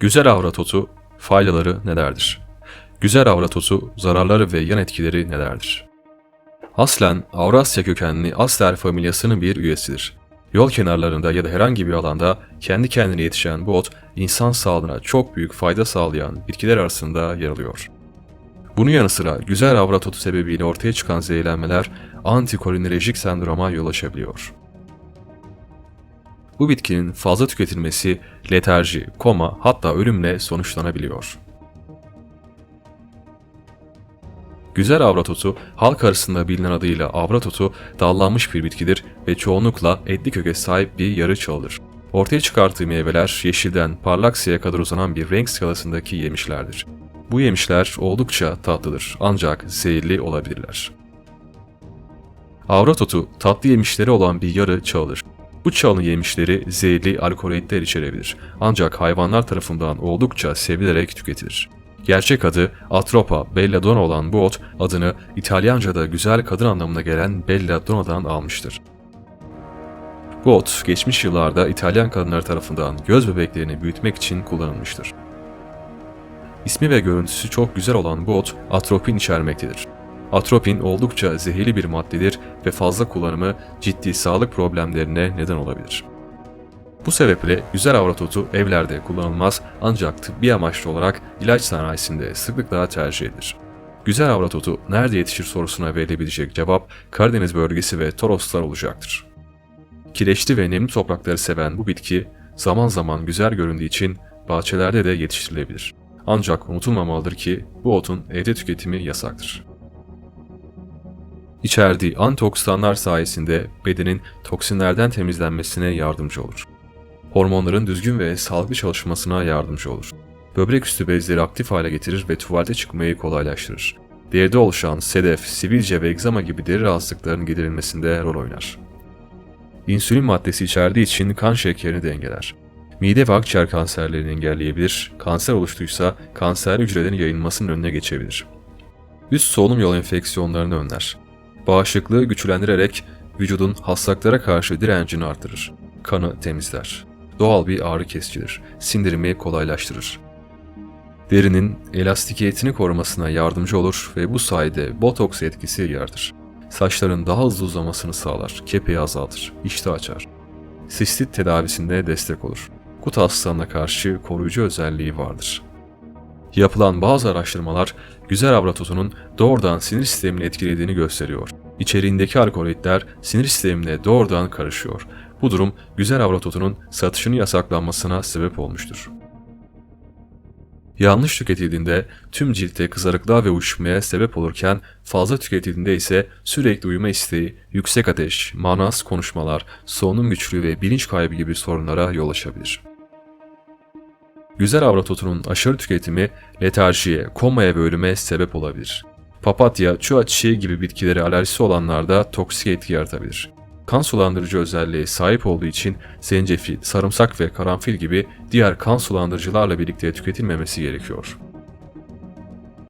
Güzel avrat otu faydaları nelerdir? Güzel avrat otu zararları ve yan etkileri nelerdir? Aslen Avrasya kökenli Aster familyasının bir üyesidir. Yol kenarlarında ya da herhangi bir alanda kendi kendine yetişen bu ot insan sağlığına çok büyük fayda sağlayan bitkiler arasında yer alıyor. Bunun yanı sıra güzel avrat otu sebebiyle ortaya çıkan zehirlenmeler antikolinerjik sendroma yol açabiliyor. Bu bitkinin fazla tüketilmesi letarji, koma hatta ölümle sonuçlanabiliyor. Güzel avrat halk arasında bilinen adıyla avrat otu dallanmış bir bitkidir ve çoğunlukla etli köke sahip bir yarı çalıdır. Ortaya çıkarttığı meyveler yeşilden parlak siyah kadar uzanan bir renk skalasındaki yemişlerdir. Bu yemişler oldukça tatlıdır ancak zehirli olabilirler. Avrat otu tatlı yemişleri olan bir yarı çalıdır. Bu çalı yemişleri zehirli alkaloidler içerebilir ancak hayvanlar tarafından oldukça sevilerek tüketilir. Gerçek adı Atropa belladonna olan bu ot adını İtalyanca'da güzel kadın anlamına gelen belladonna'dan almıştır. Bu ot geçmiş yıllarda İtalyan kadınları tarafından göz bebeklerini büyütmek için kullanılmıştır. İsmi ve görüntüsü çok güzel olan bu ot atropin içermektedir. Atropin oldukça zehirli bir maddedir ve fazla kullanımı ciddi sağlık problemlerine neden olabilir. Bu sebeple güzel avrat otu evlerde kullanılmaz ancak tıbbi amaçlı olarak ilaç sanayisinde sıklıkla tercih edilir. Güzel avrat otu nerede yetişir sorusuna verilebilecek cevap Karadeniz bölgesi ve Toroslar olacaktır. Kireçli ve nemli toprakları seven bu bitki zaman zaman güzel göründüğü için bahçelerde de yetiştirilebilir. Ancak unutulmamalıdır ki bu otun evde tüketimi yasaktır. İçerdiği antioksidanlar sayesinde bedenin toksinlerden temizlenmesine yardımcı olur. Hormonların düzgün ve sağlıklı çalışmasına yardımcı olur. Böbrek üstü bezleri aktif hale getirir ve tuvalete çıkmayı kolaylaştırır. Deride oluşan sedef, sivilce ve egzama gibi deri rahatsızlıklarının giderilmesinde rol oynar. İnsülin maddesi içerdiği için kan şekerini dengeler. Mide ve akciğer kanserlerini engelleyebilir, kanser oluştuysa kanser hücrelerin yayılmasının önüne geçebilir. Üst solunum yolu enfeksiyonlarını önler. Bağışıklığı güçlendirerek vücudun hastalıklara karşı direncini artırır. Kanı temizler. Doğal bir ağrı kesicidir. Sindirimi kolaylaştırır. Derinin elastikiyetini korumasına yardımcı olur ve bu sayede botoks etkisi yaratır. Saçların daha hızlı uzamasını sağlar, kepeği azaltır, iştah açar. Sistit tedavisinde destek olur. Gut hastalığına karşı koruyucu özelliği vardır. Yapılan bazı araştırmalar güzel avrat otunun doğrudan sinir sistemini etkilediğini gösteriyor. İçeriğindeki alkaloidler sinir sistemine doğrudan karışıyor. Bu durum güzel avrat otunun satışını yasaklanmasına sebep olmuştur. Yanlış tüketildiğinde tüm ciltte kızarıklığa ve uyuşmaya sebep olurken fazla tüketildiğinde ise sürekli uyuma isteği, yüksek ateş, manas konuşmalar, solunum güçlüğü ve bilinç kaybı gibi sorunlara yol açabilir. Güzel avrat aşırı tüketimi letarjiye, komaya ve ölüme sebep olabilir. Papatya, çuha çiçeği gibi bitkilere alerjisi olanlarda toksik etki yaratabilir. Kan sulandırıcı özelliğe sahip olduğu için zencefil, sarımsak ve karanfil gibi diğer kan sulandırıcılarla birlikte tüketilmemesi gerekiyor.